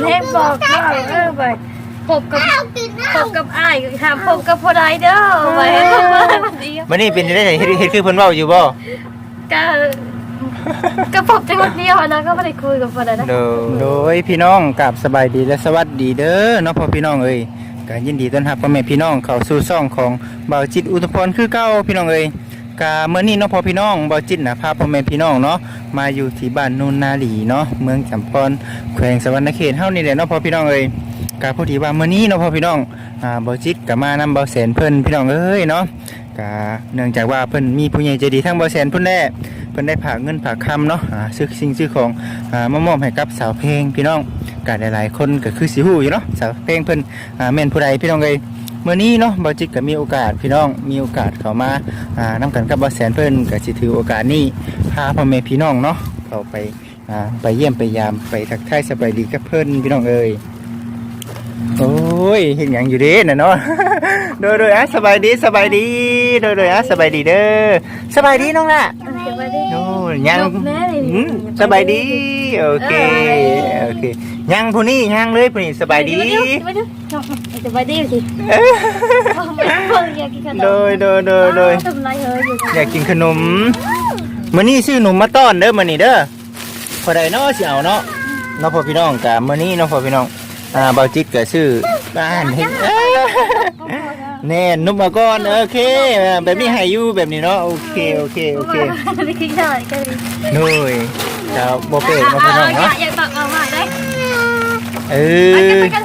นให้บอกว่าเออไปพบกับพบกับอ้ายถามพบกับผู้ใดเด้อไปให้พบว่ามันดีมื้อนี้เป็นได้เฮ็ดเฮ็ดคือเพิ่นเว้าอยู่บ่ก็ก็พบแต่คนเดียวนะก็ไม่ได้คุยกับผู้ใดนะโดโดยพี่น้องกับสบายดีและสวัสดีเด้อเนาะพ่อพี่น้องเอ้ยก็ยินดีต้อนรับพ่อแม่พี่น้องเข้าสู่ช่องของเบาจิตอุทพรคือเก้าพี่น้องเอ้ย กาเมื่อนี้เนาะพ่อพี่น้องเบาจิตนะพาพ่อแม่พี่น้องเนาะมาอยู่ที่บ้านนูนนาหลีเนาะเมืองจำพรแขวงสวรรณเขตเฮานี่แหละเนาะพ่อพี่น้องเอ้ยกาพอดีว่าเมื่อนี้เนาะพ่อพี่น้องอ่าบาจิตก็มานำเบาแสนเพิ่นพี่น้องเอ้ยเนาะกาเนื่องจากว่าเพิ่นมีผู้ใหญ่ใจดีทั้งเบาแสนเพิ่นแน่เพิ่นได้ฝาเงินฝาคำเนาะอ่าซื้อสิ่งซื้อของอ่ามามอบให้กับสาวเพลงพี่น้องก็หลายๆคนก็คือสิฮู้อยู่เนาะสาวเพลงเพิ่นอ่าแม่นผู้ใดพี่น้องเอ้ย มื่อนี้เนาะบ่จิตก็มีโอกาสพี่น้องมีโอกาสเข้ามาอ่านํกันกับบ่แสนเพิ่นก็สิถือโอกาสนี้พาพ่อแม่พี่น้องเนาะเข้าไปอ่าไปเยี่ยมไปยามไปทักทายสบายดีกับเพิ่นพี่น้องเอ้ยโอ้ยเห็นหยังอยู่เด้น่ะเนาะโดยโดยอะสบายดีสบายดีโดยโดยอะสบายดีเด้อสบายดีน้องล่ะเก็บไว้ดิโอ้ยยังจบแน่เลยอืมสบายดีโอเคโอเคยังผู้นี้ยังเลยผู้นี้สบายดีไปดูจะไปดิสิอยากกินขนมโดยโดยโดยโดยทำไรเฮ้ยอยู่อยากกินขนมมื้อนี้ซื้อหนมมาต้อนเด้อมื้อนี้เด้อพอได้เนาะสิเอาเนาะเนาะพ่อพี่น้องกะมื้อนี้เนาะพ่อพี่น้องอ่าเบาจิตก็ซื้อบ้านเฮ็ดเอ้ยแน่นุ่มมาก่อนโอเคอ่าแบบนี้ให้อยู่แบบนี้เนาะโอเคโอเคโอเคไม่กินข้าวกันโดยชาวบ่เป็ดเนาะพี่น้องเนาะอยากตักเอามาได้ เอไปกันอไปกัน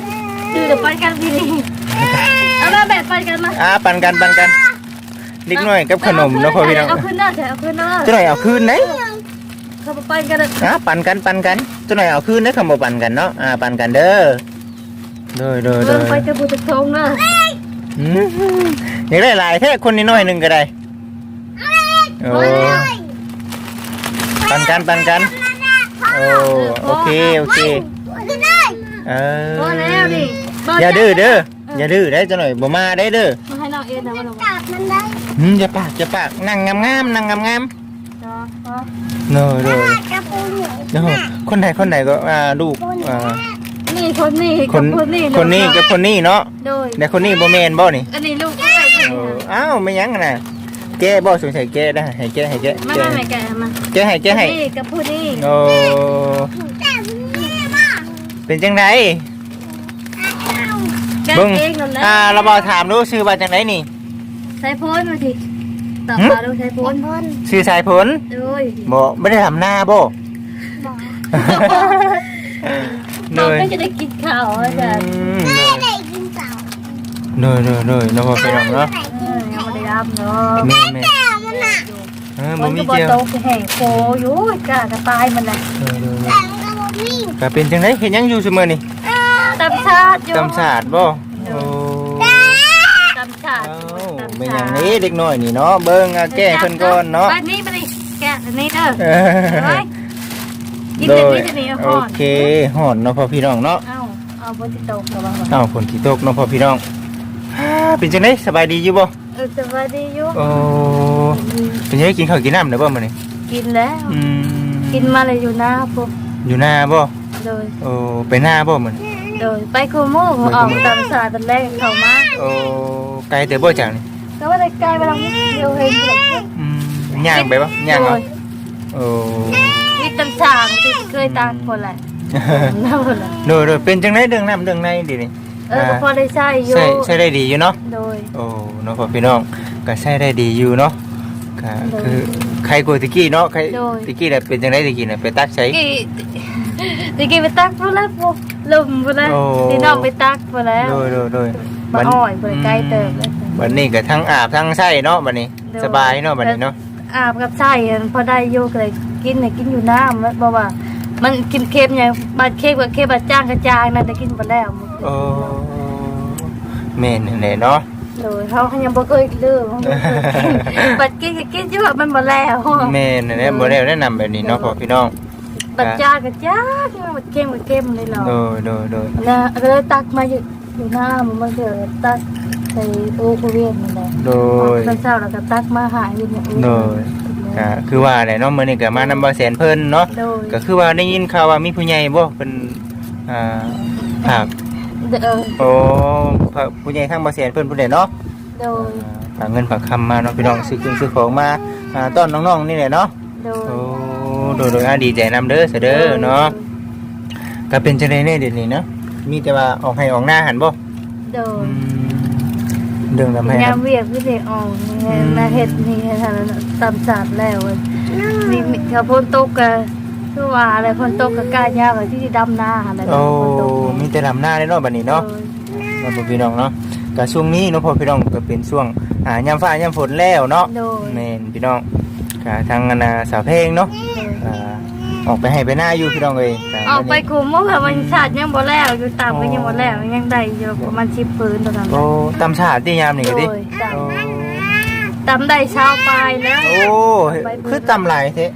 คือเดี๋ยวไปกันทีนี้เอามาแบบไปกันมาอ่าปันกันปันกันเล็กน้อยกับขนมเนาะพ่อพี่น้องเอาขึ้นหน้าเถอะเอาขึ้นหน้าเจ้าหน่อยเอาคืนไหนเขาไปกันอ่าปันกันปันกันเจ้าหน่อยเอาคืนนะคำบอกปันกันเนาะอ่าปันกันเด้อเด้อเด้อเด้เดิอนไปจะบุตรทงนะอืมอยากได้หลายแท้คนนิดหน่อยหนึ่งก็ได้โอ้ปันกันปันกันโอ้โอเคโอเค เออพอแล้วดิอย่าดื้อเด้ออย่าดื้อได้จ้าหน่อยบ่มาได้เด้อมาให้น้องเอ็นนะมาลงอืมอย่าปากอย่าปากนั่งงามงามๆนั่งงามงามจ้าพอๆเนอะเด้อเด้อคนใดคนใดก็อ่าลูกอ่านี่คนนี้คนคนนี้คนนี้กับคนนี้เนาะโดยแต่คนนี้บ่แม่นบ่นี่อันนี้ลูกก็ใส่เอออ้าวไม่ยั้งน่ะแกบ่สงสัยแกได้ให้แกให้แกมาแกมาแม่แกมาแกให้แกให้ นี่กับผู้นี้โอ้ เป็นจังไดแกเบิ่งเองนั่นแหละอ่าเราบ่ถามดูชื่อว่าจังไดนี่ใช้พ้นมาสิตอบหึมาดูใช้พ้นพ้นชื่อสายผลโดยบ่ไม่ได้ทำหน้าบ่น้องเลยก็จะได้กินข้าวอาจารย์อืมเลยเลยเลยเนาะบ่ไปน้องเนาะเออยังไม่ได้รับเนาะแม่แม่เออบ่มันมีก็บ่เจียวโตแห่งโคอยู่กะจะตายมันแหละ เออเลยก็เป็นจังไดเฮ็ดหยังอยู่ซุมื้อนี่ตำชาติอยู่ตำศาสตร์บ่โอ้ตำชาติเอ้าเป็นอย่างนี้เด็กน้อยนี่เนาะเบิ่งอะแก้เพิ่นก่อนเนาะบ้านนี้มาดิแกะอันนี้เด้อเอเฮ้ยกินโดแต่ยนี่จะหนีเอาโอก่อนเคหอนเนาะพ่อพี่น้องเนาะเอาเอาบนติโตกระวังเอ้าฝนที่ตกเนาะพ่อพี่น้องฮ่าเป็นจังไดสบายดีอยู่บ่เออสวัสดีอยู่โอ้เป็นยังไงกินข้าวกินน้ำได้บ่มื้อนี้กินแล้ว อืม กินมาเลยอยู่หน้าปุ๊บ อยู่หน้าบ่โดย โอ้ไปหน้าบ่มื้อนี้โดย ไปคูโม่ออกตำชาติตอนแรกเข้ามาโอ้ไกลแต่บ่จังนี่ก็ว่าได้ใกล้ไปแล้วเดียวเห็นอยู่ อืมย่างไปบ่ย่างโดเอายโอ้ มีตำชางที่เคยตากคนแหละน่าคนละโดยโดยเป็นจังไดเรื่องน้ำเรื่องในดินี่เออก็พอได้ใช้อยู่ใช่ใช่ได้ดีอยู่เนาะ โดย โอ้เนาะพ่อพี่น้องก็ใช้ได้ดีอยู่เนาะ ก็โดยคือใครกลัวตะกี้เนาะใครโดย ตะกี้น่ะเป็นจังไดตะกี้น่ะไปตักใช้ กี่ตะกี้ไปตักพูดแล้วปุ๊บลุ่มพูดแล้วโอ้ ที่น้องไปตักพูดแล้วโดยโดยโดยมาอ่อยพูดใกล้เติมเลยวันนี้ก็ทั้งอาบทั้งใช้เนาะบัดนี้ โดย สบายเนาะบัดนี้เนาะอาบกับใส่พอได้โยกเลยกินเนี่ยกินอยู่น้ำแล้วบอกว่า มันกินเค็มอย่างบาดเค็มกับเค็มบาดจ้างกระจางนั่นแต่กินไปแล้วโอ้แม่นแหละเนาะ โดยเขายังบ่เคยเลือกบัดกินก็กินอยู่ว่ามันบ่แล้วแม่นแหละบ่ได้แนะนำแบบนี้เนาะพ่อพี่น้องบัดจ้างกระจ้างบัดเค็มกับเค็มเลยเหรอโดยโดยโดยนะก็เลยตักมาอยู่อยู่หน้ามันมันเกิดตักใส่โอ้กูเวียนนี่แหละโดยตอนเช้าเราก็ตักมาหายอยู่เนี่ยโดยก็คือว่าแหละเนาะมื้อนี้ก็มานำบ่แสนเพิ่นเนาะโดยก็คือว่าได้ยินข่าวว่ามีผู้ใหญ่บ่เพิ่นอ่าฝาก เออโอ้ฝากผู้ใหญ่ข้างบ่เสียนเพิ่นผู้ใดเนาะโดยฝากเงินฝากคำมาเนาะพี่น้องซื้อเครื่องซื้อของมาอ่าต้อนน้องๆนี่แหละเนาะโดยโอ้โดยโดยอะดีใจนำเด้อเสยเด้อเนาะก็เป็นจังได๋แน่เดี๋ยวนี้เนาะมีแต่ว่าออกให้ออกหน้าหันบ่โดอืยมเรื่องทำให้งานเวียกพี่เดออกนี่มาเฮ็ดนี่ทางนั้นตำสาดแล้วเว้ยนี่มีเขาพ่นตกก็ คือว่าอะไรพ่นตกก็กล้ายากเลยที่ดำนาอะไรโอ้พ่นตกมีแต่ลำหน้าได้เนาะบัดนี้เนาะมาพบพี่น้องเนาะก็ช่วงนี้เนาะพอพี่น้องก็เป็นช่วงอ่ายามฟ้ายามฝนแล้วเนาะโดยแม่นพี่น้องก็ทางอนาสาวเพลงเนาะอ่าออกไปให้ไปหน้าอยู่พี่น้องเอ้ยก็ออกไปคุมเมื่อวันชาติยังบ่แล้วอยู่ตามก็ยังบ่แล้วยังได้อยู่ประมาณ10ปืนตอนนั้นโอ้ตำชาติที่ยามนี่ก็ดิโดยตามโอ้ตำได้เช้าปลายแล้วโอ้คือตำหลายเทะ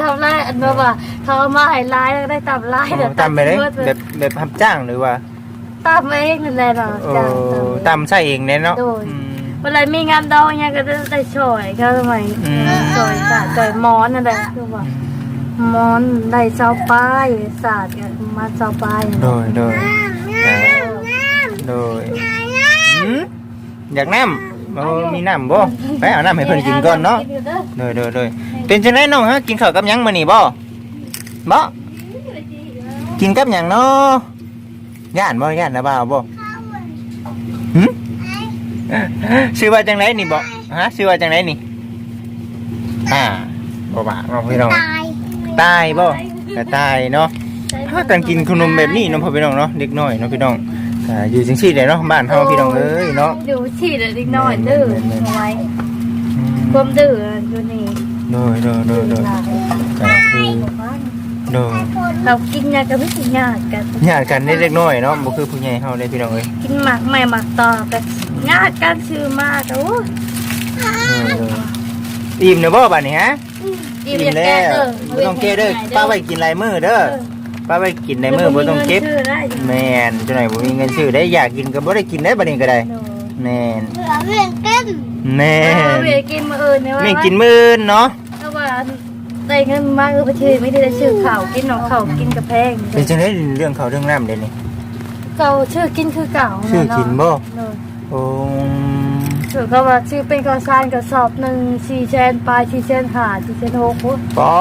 ทำไรอันแบบว่าเขาเอามาให้ร้ายแล้วได้ตำร้ายเดี๋ยวตำไปเลยบิแบบแบบทำจ้างหรือว่าตำเองนั่นแหละเนาะโอ้จ้ะตำใช่เองเนี่ยเนาะโดย อืม เวลามีงานดองเนี่ยก็จะได้ช่วยเขาทำไมอืม ช่วยศาสตร์ช่วยหมอนนั่นแหละคือว่าหมอนได้เช้าปลายศาสตร์ก็มาเช้าปลายโดยโดยอ่าโดยหืมอยากน้ำ โอ้มีน้ำบ่ไปเอาน้ำให้เพิ่นกินก่อนเนาะโดยโดยโดยเป็นจังไดน้องฮะกินข้าวกับหยังมื้อนี้บ่บ่กินกับหยังเนาะย่านบ่ย่านนะบ่าวบ่หึชื่อว่าจังไดนี่บ่ฮะชื่อว่าจังไดนี่อ่าบ่บ่าเนาะพี่น้องตายบ่ก็ตายเนาะพากันกินขนมแบบนี้เนาะพ่อพี่น้องเนาะเด็กน้อยเนาะพี่น้อง อ่าอยู่จังซี่แหละเนาะบ้านเฮาพี่น้องเอ้ยเนาะเดี๋ยวฉีดเล็กน้อยดื้อเอาไว้ความดื้ออยู่นี่โดยโดยโดยโดยก็คือโดยเรากินยากับไม่กินยากันญาติกันเล็กๆน้อยๆเนาะบ่คือผู้ใหญ่เฮาเลยพี่น้องเอ้ยกินหมักใหม่หมักต่อกันยากันชื่อมากโอ้อิ่มเด้อบ่บัดนี้ฮะยอิ่มแก่เด้อบ่ต้องเก็บเด้อป้าไว้กินลายมือเด้อ ป้าไว้กินลายมือบ่ต้องเก็บชื่อได้แม่นจังได๋บ่มีเงินซื้อได้อยากกินก็บ่ได้กินได้บัดนี้ก็ได้แม่นแม่เออนเวียกินมาเอิญเนี่ยว่าแม่กินมื้ออื่นเนาะเพราะว่าได้เงินมากก็ไปชื่อไม่ได้ชื่อข่าวกินหนองข่าวกินกระแพงเป็นจังได๋เรื่องข้าวเรื่องน้ำเด้นี่เก่าชื่อกินคือเก่าชื่อกินบ่เนอะโอ้ชื่อเขาว่าชื่อเป็นกระซานกระสอบหนึ่งสี่เชนปลายสี่เชนหาสี่เชนหกปุ๊บปอ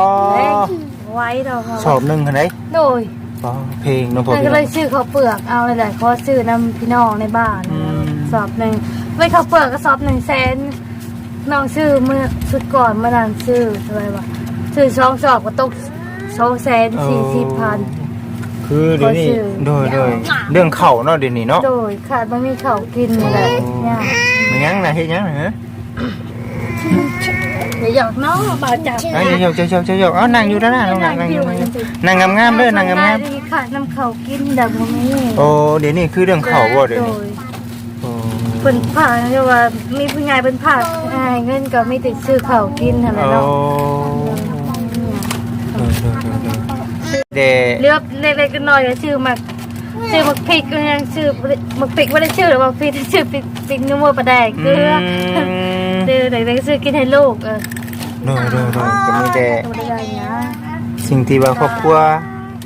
ไว้ดอกสอบหนึงคั่นไดโดยปอเพลงเนาะพ่อนั่นพี่ก็น้เลองยชื่อเขาวเปลือกเอาเลยแหละเขาชื่อนำพี่น้องในบ้านอืม สอบหนึ่งไม่เขาวเปลือกกระสอบหนึ่งแสนน้องชื่อเมื่อชุดก่อนเมื่อนานชื่ออะไรวะชื่อช่องสอบก็ตกสองแสนสี่สิบพัน คือเดี๋ยวนี้ขอชื่อ โดยโดยเรื่องข้าวเนาะเดี๋ยวนี้เนาะโดยขาดไม่มีเขาวกินเลยเนี่ยมันยังน่ะเฮ็ดยังน่ะฮะ เดี๋ยวหยอกน้องบาดจับเอ้ยเจ้าเจ้าเจ้าเจ้าเจ้าอ๋อนั่งอยู่ด้านหน้าน้องนั่งนั่งอยู่นั่งอยู่นั่งงามๆเด้อนั่งงามขาดน้ำเขาวกินแบบนี้ๆโอ้เดี๋ยวนี้คือเรื่องข้าวบ่เดี๋ยวนี้โดโอ้เป็นผ่าเรียกว่ามีผู้ใหญ่เป็นผ่าให้เงินก็ไม่ติดซื้อเขาวกินอะไรโอ้เนาะเดเลือกเล็กๆน้อยๆก็ชื่อมักชื่อมักพริกก็ยังชื่อมักพริกไม่ได้ชื่อหรือว่าพริกชื่อพริกพริกนุ่มปลาแดกเกลือ ชื่อเด็กๆซื้อกินให้ลูกเออโดยโดยโดยก็มีแต่ตัวใหญ่นะสิ่งที่ว่าครอบครัว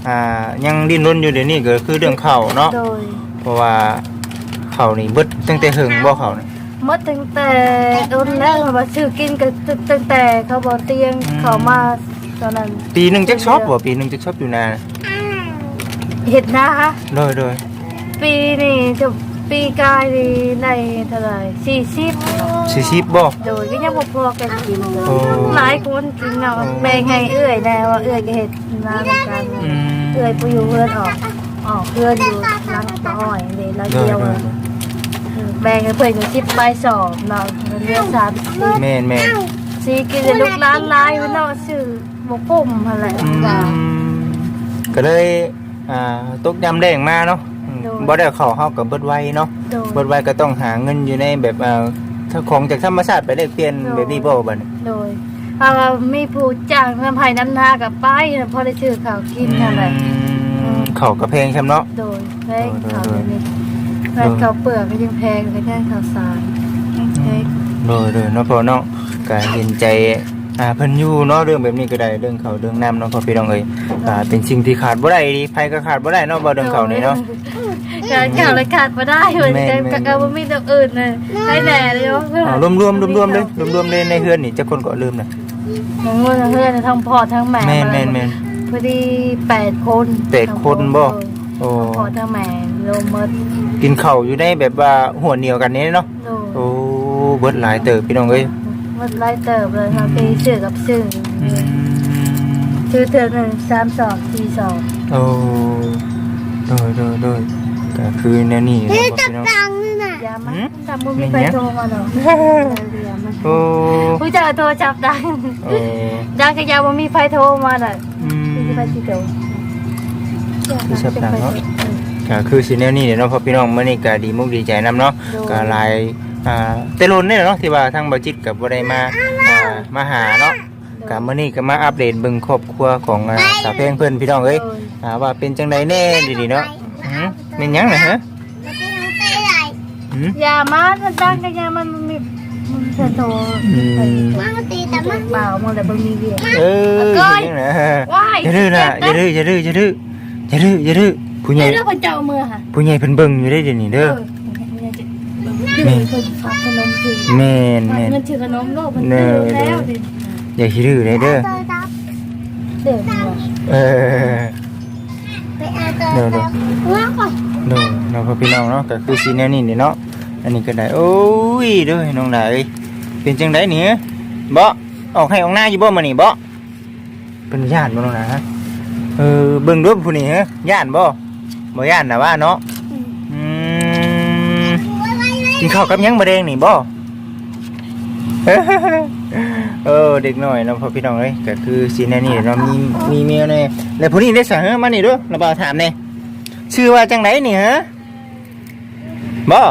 อ่ายังดิ้นรนอยู่เดี๋ยวนี้ก็คือเรื่องข้าวเนาะโดยเพราะว่าข้าวนี่เบิดตั้งแต่หึงบ่ข้าวนี่มดตั้งแต่โดนแล้วมาซื้อกินก็ตั้งแต่เขาบอกเตียงเขามาตอนนั้นปีหนึงจักชอบบ่ปีหนึงจักชอบอยู่นานเห็ดนะฮะโดยโดยปีนี้จะ ปีกายนี่ได้เท่าไหร่สี่สิบ40บ่โดยก็ยังบ่พอกันกินเลยโอ้หลายคนกินเนาะแบ่งให้เอื้อยแน่ว่าเอื้อยก็เห็ดนาเหมือนกันอืมเอื้อยไปอยู่เพื่อนออกออกเพื่อนอยู่หลังตะอ้อยเลยแล้วโดยเดียวโดอะยเออแบ่งให้เพื่อนอยู่สิบใบสอบเนาะมันเรียกสามสิบแม่นแม่นสีกินแต่ลูกร้านลายไว้เนาะชื่อบ่ปุ่มอะไรอืมว่าก็เลยอ่าตกยำแดงมาเนาะอืมโดย บ่ได้เข้าเฮากับเบิดไว้เนาะโดย เบิดไว้ก็ต้องหาเงินอยู่ในแบบอ่าถ้าของจากธรรมชาติไปได้เปลี่ยนโดยแบบนี้บ่บัดนี้โดยถ้าว่ามีผู้จ้างน้ำไผ่น้ำนากับป้ายพอได้ชื่อข่าวกินนั่นแหละอืมเข้าวกับเพลงใช่เนาะ โดยแพงโดยข่าวโดยเดี๋ยวนี้แพงข่าวเปลือกก็ยังแพงเลยแค่ข่าวสารแพง โดยโดยเนาะพ่อเนาะก็เห็นใจอ่าเพิ่นอยู่เนาะเรื่องแบบนี้ก็ได้เรื่องเขาวเรื่องน้ำเนาะพ่อพี่น้องเอ้ยอ่าเป็นสิ่งที่ขาดบ่ได้ดิไผก็ขาดบ่ได้เนาะบ่เรื่องเขาวนี่เนาะ การข่าวเลยขาดมาได้เหมือนแม่กันนแม่น กับเอาบ่มีตัวอื่นน่ะให้แหน่เลยเนาะอ่ารวมรวมรวมรวมๆเลยรวมรวมๆเลยในเฮือนนี่จักคนก็ลืมนะทั้งเงินทั้งเพื่อนทั้งพ่อทั้งแม่แม่นแม่นแม่น พอดีแปดคนแปดคนบ่โอ้ ทั้งพ่อทั้งแม่รวมหมดกินข้าวอยู่ในแบบว่าหัวเหนียวกันนี่เนาะโดโอ้เบิดหลายเติบพี่น้องเอ้ยหมดไล่เติบเลยครับพี่ชื่อกับชื่ออืมชื่อเธอหนึ่งสามสองสี่สองโอ้โดยโดยโดย ก็คือแนวนี้เนาะพ่อพี่น้องยามันหืมทำมือมีใครโทรมาหรอกเรียมันโอ้ผู้จะโทรจับดังโอ้ดังก็ยาว่ามีไฟโทรมาหรอกอืมมีไฟที่เดียวผู้จับดังเนาะก็คือสิแนวนี้เนาะพ่อพี่น้องมื้อนี้ก็ดีมุกดีใจนํเนาะก็หลายอ่าแต่ลุนนี่แหละเนาะที่ว่าทางบ่จิตกับบ่ได้มาอ่ามาหาเนาะก็มื้อนี้ก็มาอัปเดตเบิ่งครอบครัวของอ่าสาวเพลงเพิ่นพี่น้องเอ้ยอ่าว่าเป็นจังไดแน่ดีๆเนาะหืม เป็นหยังน่ะฮะหืมยามันดังก็ยามันมีมันจะโทรอืมเปล่ามันแต่บางมีเวียเออเป็นหยังน่ะว้ายอย่าดื้อนะอย่าดื้ออย่าดื้ออย่าดื้ออย่าดื้ออย่าดื้อผู้ใหญ่เรื่องคนเจ้ามือค่ะผู้ใหญ่เพิ่นเบิ่งอยู่ได้เดี๋ยวนี้เด้อแม่คนฝากขนมถือแม่นฝากแม่นเงินถือขนมโลกมันตื้อแล้วดิอย่าขี้ดื้อเลยเด้อเด็กเหรอเออ เดี๋ยวเดี๋ยวโดนเราพอพี่น้องเนาะก็คือสีแนวนี้นี่เนาะอันนี้ก็ได้โอ้ยเด้อน้องดาเอ้เป็นจังไดนี่บ่ออกให้ออกหน้าอยู่บ่มานี่บ่เป็นญาติบ่น้องดาฮะเออเบิ่งดูผู้นี้ฮะญาติบ่บ่ญาตินะว่าเนาะอืมกินข้าวกับยังบ่แดงนี่บ่ เออเด็กน้อยเนาะพอพี่น้องเอ้ยก็คือสีแนวนี้เนาะมีมีเมียแน่แล้วผู้นี้ได้สั่งเฮ้อมานี่เด้อระบ่าวถามแน่ชื่อว่าจังไหนนี่ฮะบ่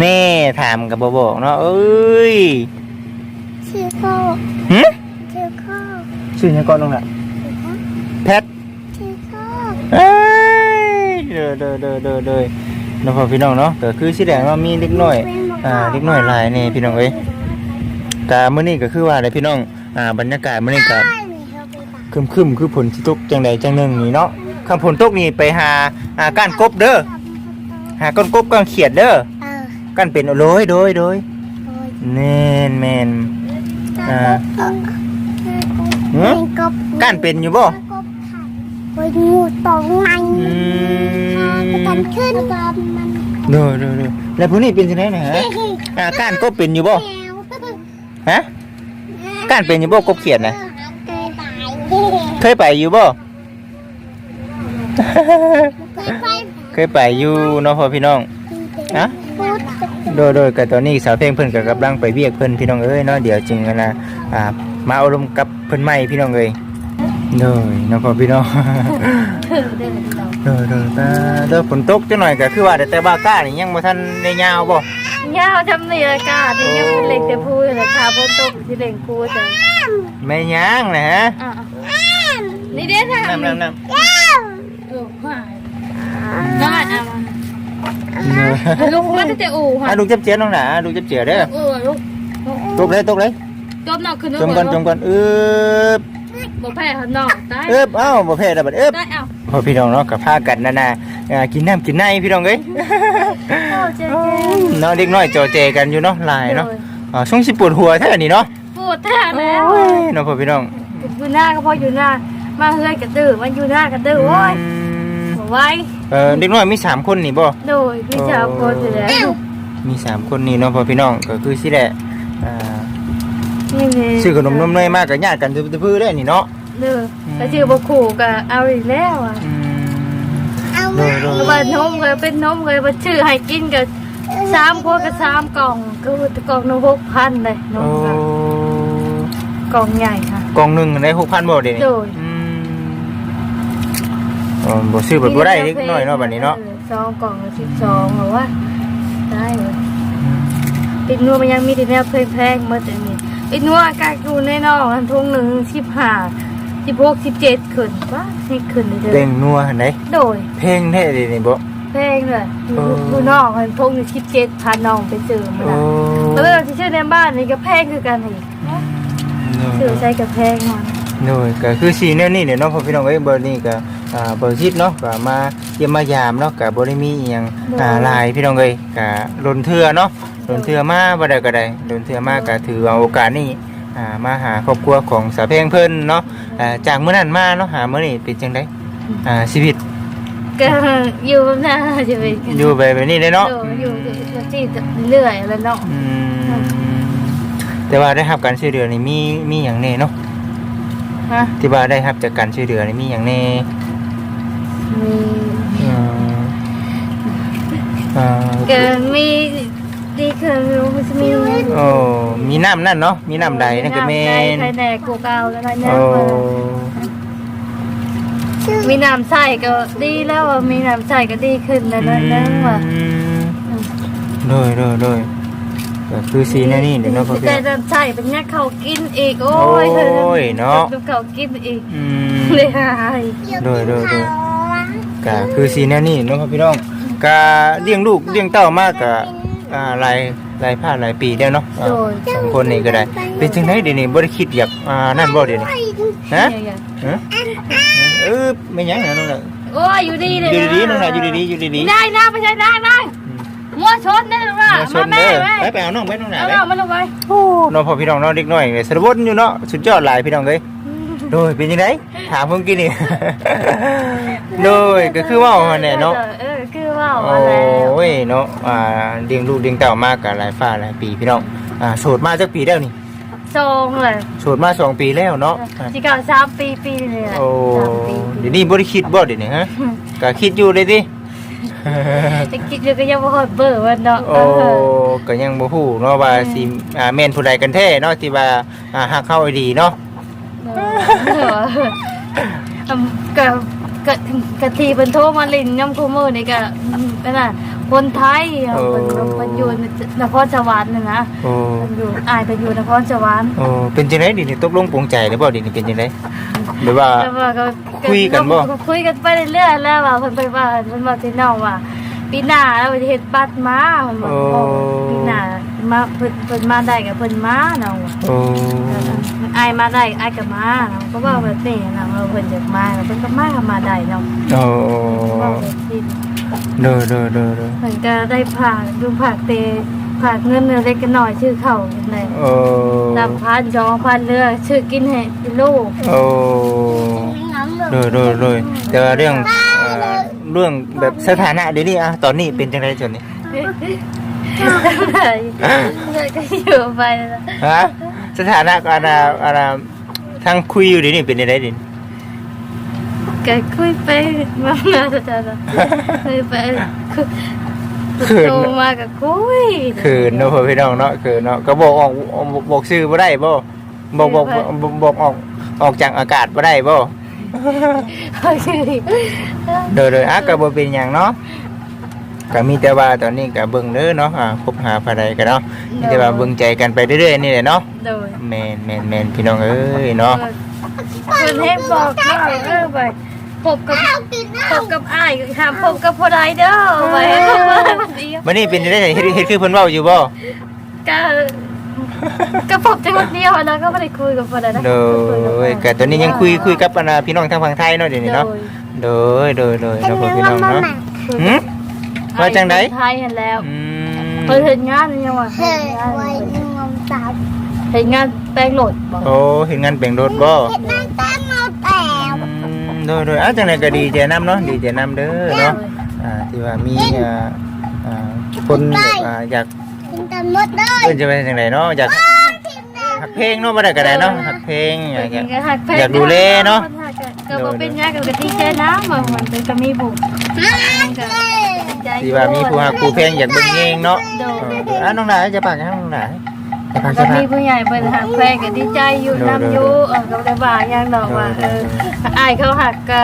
แน่ถามกับบบอกเนาะเอ้ยหึชื่อยังก่อนลงน่ะแพทเอ้ยเด้อเด้อเด้อเด้อเด้อน้องพ่อพี่น้องเนาะก็คือสิแดงว่ามีเด็กน้อยอ่าเด็กน้อยหลายนี่พี่น้องเอ้ย กามื้อนี้ก็คือว่าอะไรพี่น้องอ่าบรรยากาศมื้อนี้ก็ครึมๆคือฝนสิตกจังใดจังหนึงนี่เนาะคำฝนตกนี่ไปหาอ่าก้านกบเด้อหาก้านกบก้านเขียดเด้อก้านเป็นโดยโดยโดยแม่นแม่นอ่าหือก้านเป็นอยู่บ่ไปงูตรงในอืมกันขึ้นกับมันเด้อเด้อเด้อแล้วผู้นี้เป็นจังไดนะฮะอ่าก้านกบเป็นอยู่บ่ ฮะก้านเป็นอยู่บ่กบเขียดนะเคยไปเคยไปอยู่บ่เคยไปเคยไปอยู่เนาะพ่อพี่น้องฮะพูดโดยโดยกับตอนนี้สาวเพลงเพิ่นก็กำลังไปเวียกเพิ่นพี่น้องเอ้ยเนาะเดี๋ยวจึงกันนะอ่ามาเอารมณ์กับเพิ่นใหม่พี่น้องเอ้ยโดยเนาะพ่อพี่น้องถือได้เลยเราโดยโดยตาเด้อฝนตกจังหน่อยก็คือว่าแต่แต่บ้าก้านี่ยังบ่ทันได้ยาวบ่ ยาวทำนี่ละกาที่ยังเป็นเล็กแต่พูดเลยค่ะพนตกที่เล่งพูดจ้ะแม่ย่างนะฮะอะนี่เด้ค่ะน้ำน้ำน้เออหายได้อะำลูกมันจะอู่ค่ะอะลูกจับเจียน้องหนาลูกจับเจียเด้อเออลูกตกเลยตกเลยจมหนักขึ้นจมก่อนจมก่อนอึบบ่แพ้เขานอกได้อึบเอ้าบ่แพ้แล้วบัดอึบได้เอ้าพอพี่น้องเนาะก็พากันนั่นน่ะอ่ากินน้ำกินในพี่น้องเอ้ย โอ้เจ๊เนาะเด็กน้อยจอเจกันอยู่เนาะหลายเนาะอ่าช่วงสิปวดหัวแท้นี่เนาะปวดแท้แล้วโอ้ยเนาะพ่อพี่น้องอยู่หน้าก็พออยู่หน้ามาเฮือยกระตือมันอยู่หน้ากระตือโอ้ยอืมบ่ไหว้เออเด็กน้อยมีสามคนนี่บ่โดยพี่ชาวโคตรแล้วมีสามคนนี่เนาะพ่อพี่น้องก็คือสิแหละอ่านี่เลยซื้อขนมนมเนยมากกับญาติกันตื้อๆได้นี่เนาะเด้อก็ชื่อบ่ขู่ก็เอาอีกแล้วอะอืมเอา โดยโดยก็ว่านมเลยเป็นนมเลยว่าชื่อให้กินก็สามขวดก็สามกล่องก็กล่องหนึง6,000เลยนโอ้มค่ะกล่องใหญ่ค่ะ กล่องหนึ่งได้หกพันบ่เดี๋ยวนี้โดย อืมอ๋อบ่ซื้อบบบ่ได้เล็กน้อยเนาะบัดนี้เนาะซองกล่องละ12หรือว่าได้เลยปิดนัวมันยังมีแต่แนวแพงๆมดอันนี้ปิดนัวอากาศอยู่ในนอกอันทุ่งหนึ่ง 15 16 17ขึ้นว่านี่ขึ้นเลยเพลเด้องนัวหั่นไดโดยเพลงแท้เดี๋ยวนี้บ่แพงเลยอยู่เอออยู่นอกอันทุ่งหนึ่ง17พาน้องไปซื้อมาโอ้แล้วเวลาที่ซื้อในบ้านนี่ก็แพงคือกันอีกซื้อใช้กับแพงมันโดยก็คือสีแนวนี้เนี่ยเนาะพ่อพี่น้องเอ้ยเบอร์นี้ก็อ่าเบอร์ชิดเนาะก็มาเยี่ยมมายามเนาะก็บ่ได้มีอีหยังอ่าหลายพี่น้องเอ้ยก็ลนเทื่อเนาะลนเทื่อมาบ่ได้ก็ได้ลนเทื่อมาก็ถือเอาโอกาสนี้ อ่ามาหาครอบครัวของสาวเพลงเพิ่นเนาะอ่าจากมื้อนั้นมาเนาะหามื้อนี้เป็นจังได๋อ่าชีวิตก็อยู่แบบนั้นจะเป็นอยู่ไปแบบนี้เลยเนาะอยู่อยู่ที่เรื่อยแล้วเนาะอืมแต่ว่าได้รับการช่วยเหลือนี่มีมีหยังแน่เนาะฮะที่ว่าได้รับจากการช่วยเหลือนี่มีหยังแน่มีอืมอ่าก็มี ดีคือมันจะมีโอ้มีน้ำนั่นเนาะมีน้ำใดนั่นก็แม่นใครแน่กูเก่าแล้วนะเนี่ยโอ้มีน้ำใส่ก็ดีแล้วอะมีน้ำใส่ก็ดีขึ้นแล้วนะนั่งว่ะอืมโดยโดยโดยก็คือสีนั่นนี่เดี๋ยวเนาะพ่อพี่แต่น้ำใส่เป็นยักเขากินอีกโอ้ยโอ้ยเนาะดูเขากินอีกอืมเลยหายโดยโดยโดยก็คือสีนั่นนี่เนาะพ่อพี่น้องก็เลี้ยงลูกเลี้ยงเต้ามากก็ อ่าหลายหลายภาคหลายปีแล้วเนาะอ่าโดย สองคนนี่ก็ได้ เป็นจังไดเดี๋ยวนี้บ่ได้คิดอยากอ่านั่นบ่เดี๋ยวนี้ฮะอย่างฮะเออไม่หยังนะน้องน่ะโอ้ยอยู่ดีเลยอยู่ดีๆน้องน่ะอยู่ดีๆอยู่ดีๆ ได้นะไม่ใช่ได้ได้มัวชนได้หรือเปล่ามาชมานแม่เด้อแม่ไปไปเอาน้องไปน้องหน่ะเอาไปเรามาลงไปโอ้น้องพ่อพี่น้องน้องเด็กน้อยเลยสรบดอยู่เนาะสุดยอดหลายพี่น้องเอ้ยโดยเป็นยังไงถามเพิ่งกินนี่ โดยก็คือว่าหั่นแหละเนาะเออคือ ว่าโออะไร้ยเนาะอ่าเลี้ยงลูกเลี้ยงเต่ามากกับหลายฟ้าหลายปีพี่น้องอ่าโสดมาจักปีแล้วนี่ซองเลยโสดมาสองปีแล้วเนาะอ่าจีเก่าสามปีปีเลยอะโอ้สามปีเดี๋ยวนี้บ่ได้คิดบ่เดี๋ยวนี้ฮะก็คิดอยู่เลยดิจะคิดอยู่ก็ยังบ่ฮอดเบอร์วันเนาะโอ้ก็ยังบ่ฮู้เนาะว่าสิอ่าแม่นผู้ใดกันแท้เนาะที่ว่าอ่าฮักเข้าไอ้ดีเนาะเอออืม ก็ก็กะทีเพิ่นโทรมาเล่นย่ำคูมือนี่ก็อืมนั่นน่ะคนไทยอะเพิ่นเพิ่นอยู่นครสวรรค์น่ะนะโอ้เพิ่นอยู่อายเพิ่นอยู่นครสวรรค์โอ้เป็นจังไดดินี่ตกลงปรงใจแล้วบ่ดินี่เป็นจังไดหรือว่า แล้วว่าก็คุยกันบ่ คุยกันไปเรื่อยๆแล้วว่าเพิ่นไปว่าเพิ่นบอกที่น้องว่า ปีหน้าเราจะเฮ็ดบัตรมาเพิ่นบอกบอกปีหน้ามาเพิ่นเพิ่นมาได้กับเพิ่นมาน้องว่าโอ้อายมาได้อายก็มาน้องก็บอกแบบนี้น้องว่าเพิ่นจะมาแล้วเพิ่นก็มาก็มาได้น้องโอ้บอกแบบนี้เด้อเด้อเด้อเด้อเพิ่นก็ได้ฝากดูฝากเตฝากเงินเล็กน้อยชื่อเขาจังได๋โอ้สามพันสองพันเรือชื่อกินให้ลูกโอ้เด้อเด้อเด้อแต่ว่าเรื่อง เอ่อเรื่องแบบสถานะเดี๋ยวนี้อะตอนนี้เป็นจังไดจนนี่ไหนก็อยู่ไปแล้วฮะสถานะก็อันน่ะอันน่ะทางคุยอยู่เดี๋ยวนี้เป็นจังไดดิก็คุยไปมามาจะจะคุยไปคุยเขินโตมาก็คุยเขินเนาะพ่อพี่น้องเนาะเขินเนาะก็บอกออกบอกชื่อบ่ได้บ่บอกบอกบอกบอกออกออกจากอากาศบ่ได้บ่ คุยเด้อเด้ออะก็บ่เป็นหยังเนาะก็มีแต่ว่าตอนนี้ก็เบิ่งเด้อเนาะอ่าคบหาภายใดก็เนาะมีแต่ว่าเบิ่งใจกันไปเรื่อยๆนี่แหละเนาะโดยแม่นแม่นแม่นพี่น้องเอ้ยเนาะคนให้บอกว่าเออไปพบกับพบกับอ้ายห้ามพบกับผู้ใดเด้อไปพบว่าเดียววันนี้เป็นได้เฮ็ดเฮ็ดคือเพิ่นเว้าอยู่บ่ก็ ก็พบจังหวัดเดียวอะนะก็ไม่ได้คุยกับผู้ใดนะโดยก็ตอนนี้ยังคุยคุยกับอันน่ะพี่น้องทางฝั่งไทยเนาะเดี๋ยวนี้เนาะโดยโดยโดยเนาะพ่อพี่น้องเนาะหึว่าจังใดไทยเห็นแล้วอืมเคยเห็นงานยังว่าเฮ้ยไว้งงสาวเห็นงานแปลงโหลดบอกโอ้เห็นงานแบ่งรถบ่เห็ดนางแต้มเอาแต่อืมโดยโดยอะจังไดก็ดีใจนํเนาะดีใจนํเด้อเนาะอ่าที่ว่ามีอ่าอ่าคนแบบอ่าอยาก กินกันหมดเลยเพิ่นจะไปจังไดเนาะอยากทีมแดงหักเพลงเนาะบ่ได้ก็ได้เนาะหักเพลงอยากเห็นอยากหักแพงอยากดูแลเนาะก็บอกเป็นยากกับกะทิใจน้ำมันมันเป็นกะมีบุกที่ว่ามีผู้หักผู้เพลงอยากเบิ่งเองเนาะเออเอออะน้องหลายจะปากให้น้องหลายจะปากก็จะปากมีผู้ใหญ่เป็นหักแพงกับดีใจอยู่น้ำอยู่เออก็ได้ว่าอย่างดอกว่าเอออายเขาหักก็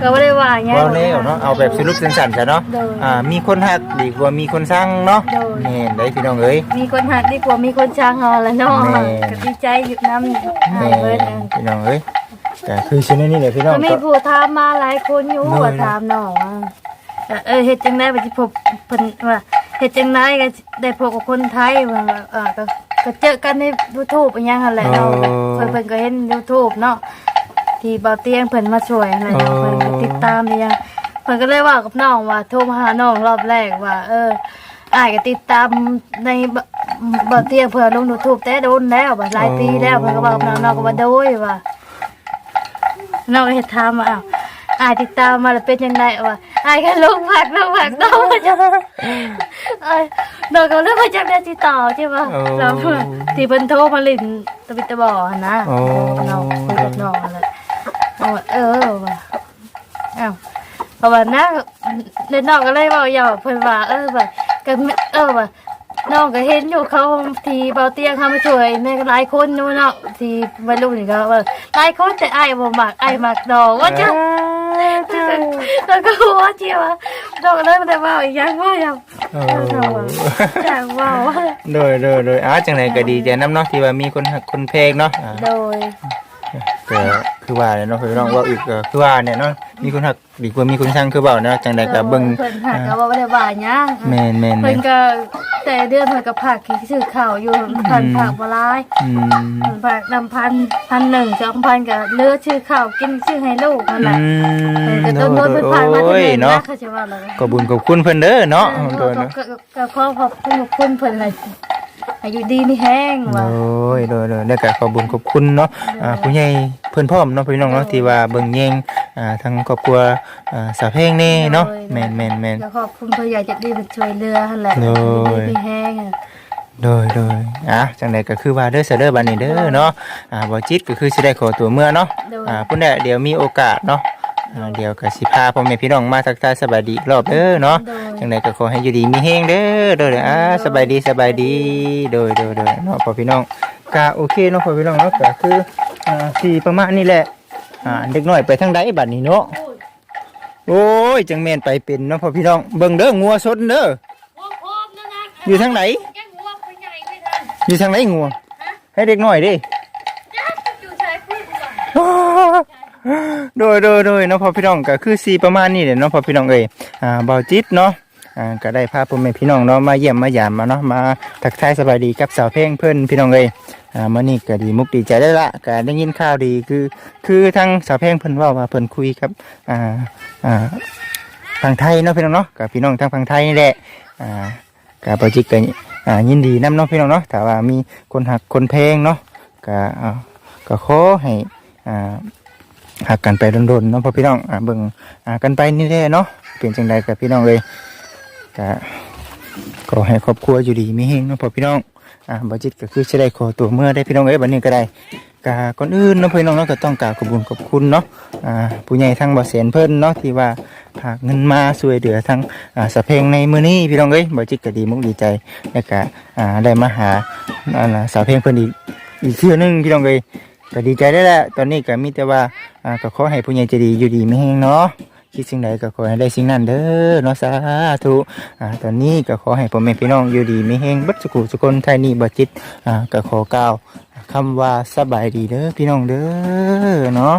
ก็ไม่ได้ว่าอย่างเว้าแล้วเนาะเอาแบบสรุปสั้นๆซะเนาะโดยอ่ามีคนหักดีกว่ามีคนสั่งเนาะโดย แม่นได้พี่น้องเอ้ย มีคนหักดีกว่ามีคนช่างเอาละเนาะแม่ ก็ดีใจอยู่น้ำแม่หายเบิดนพี่น้องเอ้ยก็คือชิ้นนี้แหละพี่น้องก็มีก็ ผู้ถามมาหลายคนอยู่โดย ว่าถามน้องว่าเออเฮ็ดจังได๋บ่สิพบเพิ่นว่าเฮ็ดจังได๋ก็ได้พบกับคนไทยว่าเออก็ก็เจอกันใน YouTube อีหยังหั่นแหละเนาะโอ้เพิ่นเพิ่นก็เห็น YouTube เนาะที่เบาเตียงเพิ่นมาช่วยอะไรเนาะโอ้เพิ่นก็ ติดตามอีหยังเพิ่นก็เลยว่ากับน้องว่าโทรมาหาน้องรอบแรกว่า เอออ้ายก็ติดตามในเบเบาเตียงเพิ่นลง YouTube แต่โดนแล้วว่าหลายปีแล้วเพิ่นก็บอกกับน้องน้องก็ว่าโดยว่าน้องก็เห็ดถามมาอ้าวอายติดตามมาแล้วเป็นยังไงวะอายก็ลงผักลงผักน้องก็จะเอ้ยน้องก็เริ่มมาจากได้ติดต่อใช่ปะโอ้แล้วที่เพิ่นโทรมาลินตะบิดตะบอหั่นนะโอ้น้องคุยกับน้องอะไรน้องว่าเออว่ะ อ้าวเพราะว่าน้าเล่นน้องก็เลยบอกอย่าเพิ่นว่าเออแบบก็เออว่ะน้องก็เห็นอยู่เขาทีเบาเตียงเขามาช่วยแม่ก็หลายคนนู่นเนาะทีวัยรุ่นนี่ก็ว่าหลายคนแต่ไอ้ายบ่มักไอ้ายมักดอกว่าจะแล้วก็หัวเจียวอะดอกเลยมันได้ว่าอีกอย่างว่าอย่างโอ้อย่างว่าว่าโดยโดยโดยอ้าจังไดก็ดีใจนํเนาะที่ว่ามีคนหักคนเพลงเนาะอ่า โดย ก็คือว่าเนี่ยเนาะพี่น้องว่าอีกก็คือว่าเนี่ยเนาะมีคนหักดีกว่ามีคนช่างคือเบาเนาะจังใดก็เบิ่งเพิ่นหักก็บ่ได้ว่าหยังแม่นแม่นเพิ่แม่นนก็แต่เดือนเพิ่นก็ผักที่ซื้อข้าวอยู่พันผักบ่หลายอืมผักนำพันพันหนึ่งสองพันก็เหลือชื่อข้าวกินชื่อให้ลูกนั่นแหอืละมเพิ่นก็โดต้นยโดนโดเพิ่ยนผ่านมาโอ้ที่ยนี่เนาะนะเขาจะว่าอะไรก็บุญขอบคุณเพิ่นเด้อเนาะเออโดยก็เนาะก็ก็ขอขอบคุณขอบคุณเพิ่นเลย อายุดีมีแห้งว่ะโอ้ยโดยโดยแล้วก็ขอบุญขอบคุณเนาะอ่าผู้ใหญ่เพิ่นพร้อมเนาะพี่น้องเนาะที่ว่าเบิ่งแยงอ่าทางครอบครัวอ่าสาวเพลงนี่เนาะแม่นแม่นแม่นก็ขอบคุณเพิ่นอยากจะดีเป็นช่วยเรือหั่นแหละโดยดีมีแห้งอะ โดยโดยอะจังใดก็คือว่าเด้อเสยเด้อบัดนี้เด้อเนาะอ่าบ่จิตก็คือสิได้ขอตัวเมื่อเนาะโดย อ่าพุ่นแหละเดี๋ยวมีโอกาสเนาะ อ่าเดี๋ยวก็สิพาพ่อแม่พี่น้องมาทักทายสบายดีอีกรอบเด้อเนาะโดยจังใดก็ขอให้อยู่ดีมีแฮงเด้อโดยเด้ออ่าสบายดีสบายดีโดยโดยโดยเนาะพ่อพี่น้องก็โอเคเนาะพ่อพี่น้องเนาะก็คืออ่าสิประมาณนี้แหละอ่าเด็กน้อยไปทางใดบัดนี้เนาะโอ้ยจังแม่นไปเป็นเนาะพ่อพี่น้องเบิ่งเด้องัวสดเด้ออยู่ทางไหนอยู่ทางไหนงัวให้เด็กน้อยดิ โดยโดยโดยเนาะพอพี่น้องก็คือสีประมาณนี้แหละเนาะพอพี่น้องเอ้ยอ่าเบาจิตเนาะอ่าก็ได้พาพ่อแม่พี่น้องเนาะมาเยี่ยมมายามมาเนาะมาทักทายสบายดีกับสาวเพลงเพื่อนพี่น้องเอ้ยอ่ามื้อนี้ก็ดีมุกดีใจได้ละก็ได้ยินข่าวดีคือ คือทางสาวเพลงเพิ่นเว้าว่าเพิ่นคุยกับอ่าอ่าทางไทยเนาะพี่น้องเนาะกับพี่น้องทางฝั่งไทยนี่แหละอ่าก็เบาจิตก็อ่ายินดีนํเนาะพี่น้องเนาะถ้าว่ามีคนหักคนเพลงเนาะก็อ่าก็ขอให้อ่า หากกันไปโดนๆเนาะพ่อพี่น้องอ่าเบิ่งอ่ากันไปนี่แหละเนาะเป็นจังใดกับพี่น้องเลยก็ขอให้ครอบครัวอยู่ดีมีเฮงเนาะพ่อพี่น้องอ่าบ่จิตก็คือสิได้ขอตัวเมื่อได้พี่น้องเอ้ยบัดนี้ก็ได้ก็ก่อนอื่นเนาะพี่น้องเนาะก็ต้องกราบขอบคุณขอบคุณเนาะอ่าผู้ใหญ่ทางบ่แสนเพิ่นเนาะที่ว่าฝากเงินมาช่วยเหลือทางอ่าสะเพลงในมื้อนี้พี่น้องเอ้ยบ่จิตก็ดีมุกดีใจแล้วก็อ่าได้มาหาอ่าสาวเพลงเพิ่นอีกอีกเทื่อนึงพี่น้องเอ้ย ก็ดีใจได้แหละตอนนี้ก็มีแต่ว่าอ่าก็ขอให้ผู้ใหญ่ใจดีอยู่ดีไม่แห้งเนาะคิดสิ่งใดก็ขอให้ได้สิ่งนั้นเด้อเนาะสาธุอ่าตอนนี้ก็ขอให้พ่อแม่พี่น้องอยู่ดีไม่แห้งบัดสุขุสุคนไทยนี่บัจิตอ่าก็ขอกล่าวคำว่าสบายดีเด้อพี่น้องเด้อเนาะ